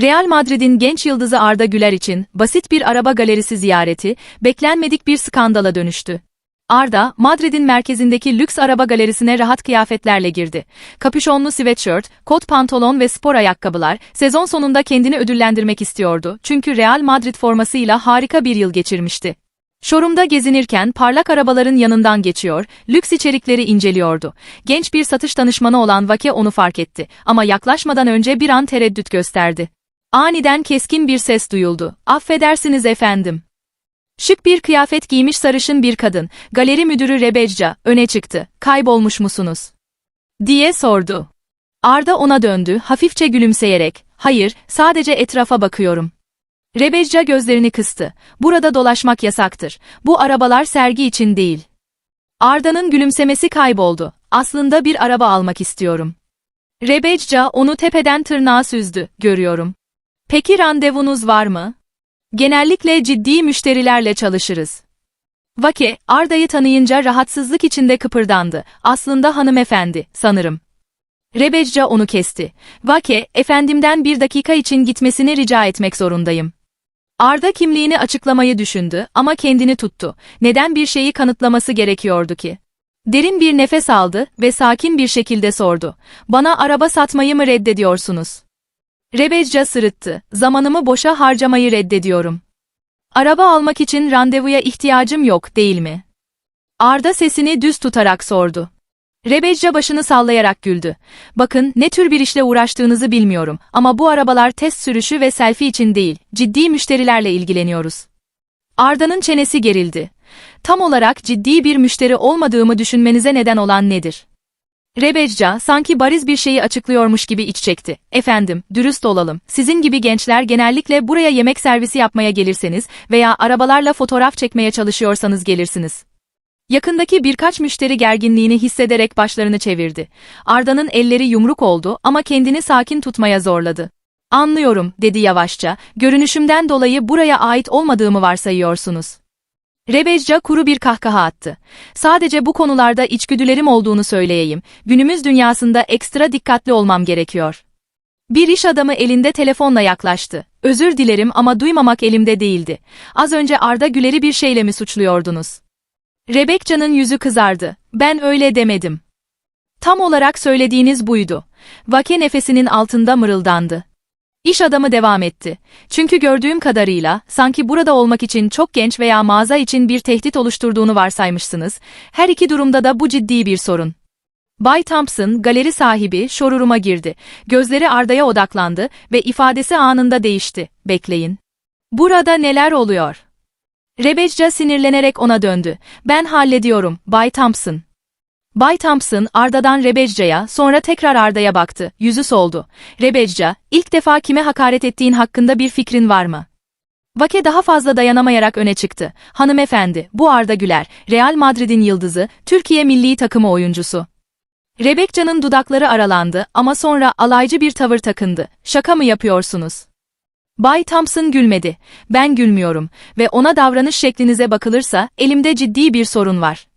Real Madrid'in genç yıldızı Arda Güler için basit bir araba galerisi ziyareti, beklenmedik bir skandala dönüştü. Arda, Madrid'in merkezindeki lüks araba galerisine rahat kıyafetlerle girdi. Kapüşonlu sweatshirt, kot pantolon ve spor ayakkabılar, sezon sonunda kendini ödüllendirmek istiyordu. Çünkü Real Madrid formasıyla harika bir yıl geçirmişti. Showroom'da gezinirken parlak arabaların yanından geçiyor, lüks içerikleri inceliyordu. Genç bir satış danışmanı olan Vake onu fark etti ama yaklaşmadan önce bir an tereddüt gösterdi. Aniden keskin bir ses duyuldu. Affedersiniz efendim. Şık bir kıyafet giymiş sarışın bir kadın, galeri müdürü Rebecca, öne çıktı. Kaybolmuş musunuz? diye sordu. Arda ona döndü, hafifçe gülümseyerek, hayır, sadece etrafa bakıyorum. Rebecca gözlerini kıstı. Burada dolaşmak yasaktır. Bu arabalar sergi için değil. Arda'nın gülümsemesi kayboldu. Aslında bir araba almak istiyorum. Rebecca onu tepeden tırnağa süzdü, görüyorum. Peki randevunuz var mı? Genellikle ciddi müşterilerle çalışırız. Vake, Arda'yı tanıyınca rahatsızlık içinde kıpırdandı. Aslında hanımefendi, sanırım. Rebecca onu kesti. Vake, efendimden bir dakika için gitmesini rica etmek zorundayım. Arda kimliğini açıklamayı düşündü ama kendini tuttu. Neden bir şeyi kanıtlaması gerekiyordu ki? Derin bir nefes aldı ve sakin bir şekilde sordu. Bana araba satmayı mı reddediyorsunuz? Rebecca sırıttı. Zamanımı boşa harcamayı reddediyorum. Araba almak için randevuya ihtiyacım yok, değil mi? Arda sesini düz tutarak sordu. Rebecca başını sallayarak güldü. Bakın, ne tür bir işle uğraştığınızı bilmiyorum ama bu arabalar test sürüşü ve selfie için değil, ciddi müşterilerle ilgileniyoruz. Arda'nın çenesi gerildi. Tam olarak ciddi bir müşteri olmadığımı düşünmenize neden olan nedir? Rebecca sanki bariz bir şeyi açıklıyormuş gibi iç çekti. Efendim, dürüst olalım. Sizin gibi gençler genellikle buraya yemek servisi yapmaya gelirseniz veya arabalarla fotoğraf çekmeye çalışıyorsanız gelirsiniz. Yakındaki birkaç müşteri gerginliğini hissederek başlarını çevirdi. Arda'nın elleri yumruk oldu ama kendini sakin tutmaya zorladı. Anlıyorum, dedi yavaşça, görünüşümden dolayı buraya ait olmadığımı varsayıyorsunuz. Rebecca kuru bir kahkaha attı. Sadece bu konularda içgüdülerim olduğunu söyleyeyim. Günümüz dünyasında ekstra dikkatli olmam gerekiyor. Bir iş adamı elinde telefonla yaklaştı. Özür dilerim ama duymamak elimde değildi. Az önce Arda Güler'i bir şeyle mi suçluyordunuz? Rebecca'nın yüzü kızardı. Ben öyle demedim. Tam olarak söylediğiniz buydu. Vake nefesinin altında mırıldandı. İş adamı devam etti. Çünkü gördüğüm kadarıyla, sanki burada olmak için çok genç veya mağaza için bir tehdit oluşturduğunu varsaymışsınız. Her iki durumda da bu ciddi bir sorun. Bay Thompson, galeri sahibi, showroom'a girdi. Gözleri Arda'ya odaklandı ve ifadesi anında değişti. Bekleyin. Burada neler oluyor? Rebecca sinirlenerek ona döndü. Ben hallediyorum, Bay Thompson. Bay Thompson, Arda'dan Rebecca'ya, sonra tekrar Arda'ya baktı. Yüzü soldu. Rebecca, ilk defa kime hakaret ettiğin hakkında bir fikrin var mı? Vake daha fazla dayanamayarak öne çıktı. Hanımefendi, bu Arda Güler, Real Madrid'in yıldızı, Türkiye milli takımı oyuncusu. Rebecca'nın dudakları aralandı ama sonra alaycı bir tavır takındı. Şaka mı yapıyorsunuz? Bay Thompson gülmedi. Ben gülmüyorum ve ona davranış şeklinize bakılırsa elimde ciddi bir sorun var.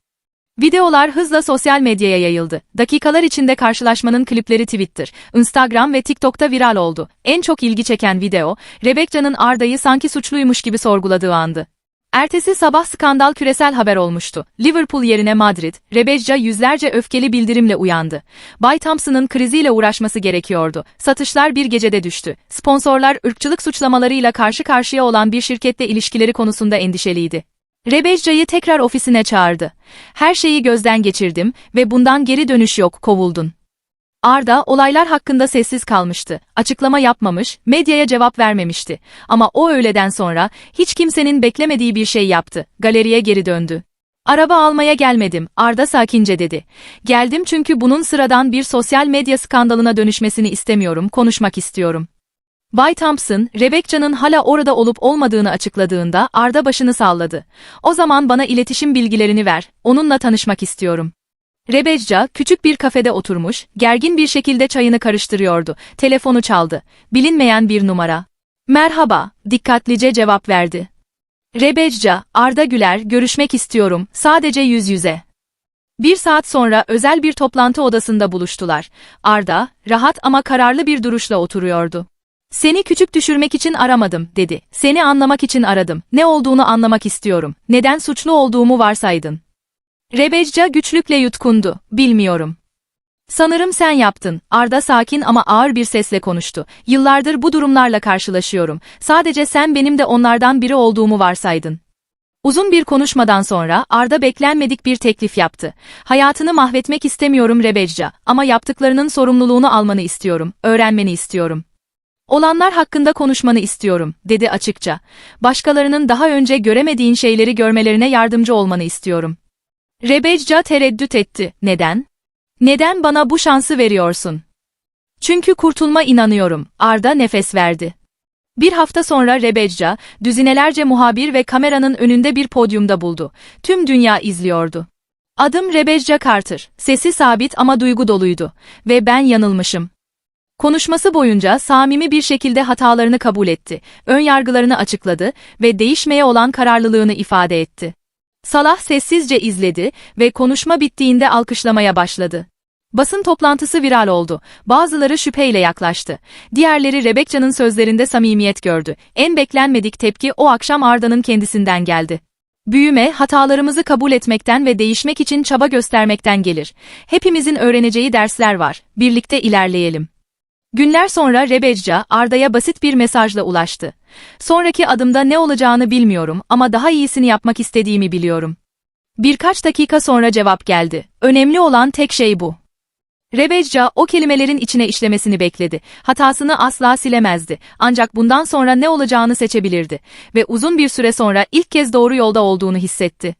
Videolar hızla sosyal medyaya yayıldı. Dakikalar içinde karşılaşmanın klipleri Twitter, Instagram ve TikTok'ta viral oldu. En çok ilgi çeken video, Rebecca'nın Arda'yı sanki suçluymuş gibi sorguladığı andı. Ertesi sabah skandal küresel haber olmuştu. Liverpool yerine Madrid, Rebecca yüzlerce öfkeli bildirimle uyandı. Bay Thompson'ın kriziyle uğraşması gerekiyordu. Satışlar bir gecede düştü. Sponsorlar ırkçılık suçlamalarıyla karşı karşıya olan bir şirketle ilişkileri konusunda endişeliydi. Rebecca'yı tekrar ofisine çağırdı. Her şeyi gözden geçirdim ve bundan geri dönüş yok, kovuldun. Arda olaylar hakkında sessiz kalmıştı. Açıklama yapmamış, medyaya cevap vermemişti. Ama o öğleden sonra hiç kimsenin beklemediği bir şey yaptı. Galeriye geri döndü. Araba almaya gelmedim, Arda sakince dedi. Geldim çünkü bunun sıradan bir sosyal medya skandalına dönüşmesini istemiyorum, konuşmak istiyorum. Bay Thompson, Rebecca'nın hala orada olup olmadığını açıkladığında Arda başını salladı. O zaman bana iletişim bilgilerini ver, onunla tanışmak istiyorum. Rebecca, küçük bir kafede oturmuş, gergin bir şekilde çayını karıştırıyordu. Telefonu çaldı. Bilinmeyen bir numara. Merhaba, dikkatlice cevap verdi. Rebecca, Arda Güler, görüşmek istiyorum, sadece yüz yüze. Bir saat sonra özel bir toplantı odasında buluştular. Arda, rahat ama kararlı bir duruşla oturuyordu. Seni küçük düşürmek için aramadım, dedi. Seni anlamak için aradım. Ne olduğunu anlamak istiyorum. Neden suçlu olduğumu varsaydın. Rebecca güçlükle yutkundu. Bilmiyorum. Sanırım sen yaptın. Arda sakin ama ağır bir sesle konuştu. Yıllardır bu durumlarla karşılaşıyorum. Sadece sen benim de onlardan biri olduğumu varsaydın. Uzun bir konuşmadan sonra Arda beklenmedik bir teklif yaptı. Hayatını mahvetmek istemiyorum Rebecca ama yaptıklarının sorumluluğunu almanı istiyorum, öğrenmeni istiyorum. Olanlar hakkında konuşmanı istiyorum, dedi açıkça. Başkalarının daha önce göremediğin şeyleri görmelerine yardımcı olmanı istiyorum. Rebecca tereddüt etti. Neden? Neden bana bu şansı veriyorsun? Çünkü kurtulma inanıyorum. Arda nefes verdi. Bir hafta sonra Rebecca, düzinelerce muhabir ve kameranın önünde bir podyumda buldu. Tüm dünya izliyordu. Adım Rebecca Carter. Sesi sabit ama duygu doluydu. Ve ben yanılmışım. Konuşması boyunca samimi bir şekilde hatalarını kabul etti, ön yargılarını açıkladı ve değişmeye olan kararlılığını ifade etti. Salah sessizce izledi ve konuşma bittiğinde alkışlamaya başladı. Basın toplantısı viral oldu. Bazıları şüpheyle yaklaştı. Diğerleri Rebecca'nın sözlerinde samimiyet gördü. En beklenmedik tepki o akşam Arda'nın kendisinden geldi. Büyüme, hatalarımızı kabul etmekten ve değişmek için çaba göstermekten gelir. Hepimizin öğreneceği dersler var. Birlikte ilerleyelim. Günler sonra Rebecca, Arda'ya basit bir mesajla ulaştı. Sonraki adımda ne olacağını bilmiyorum ama daha iyisini yapmak istediğimi biliyorum. Birkaç dakika sonra cevap geldi. Önemli olan tek şey bu. Rebecca o kelimelerin içine işlemesini bekledi. Hatasını asla silemezdi. Ancak bundan sonra ne olacağını seçebilirdi. Ve uzun bir süre sonra ilk kez doğru yolda olduğunu hissetti.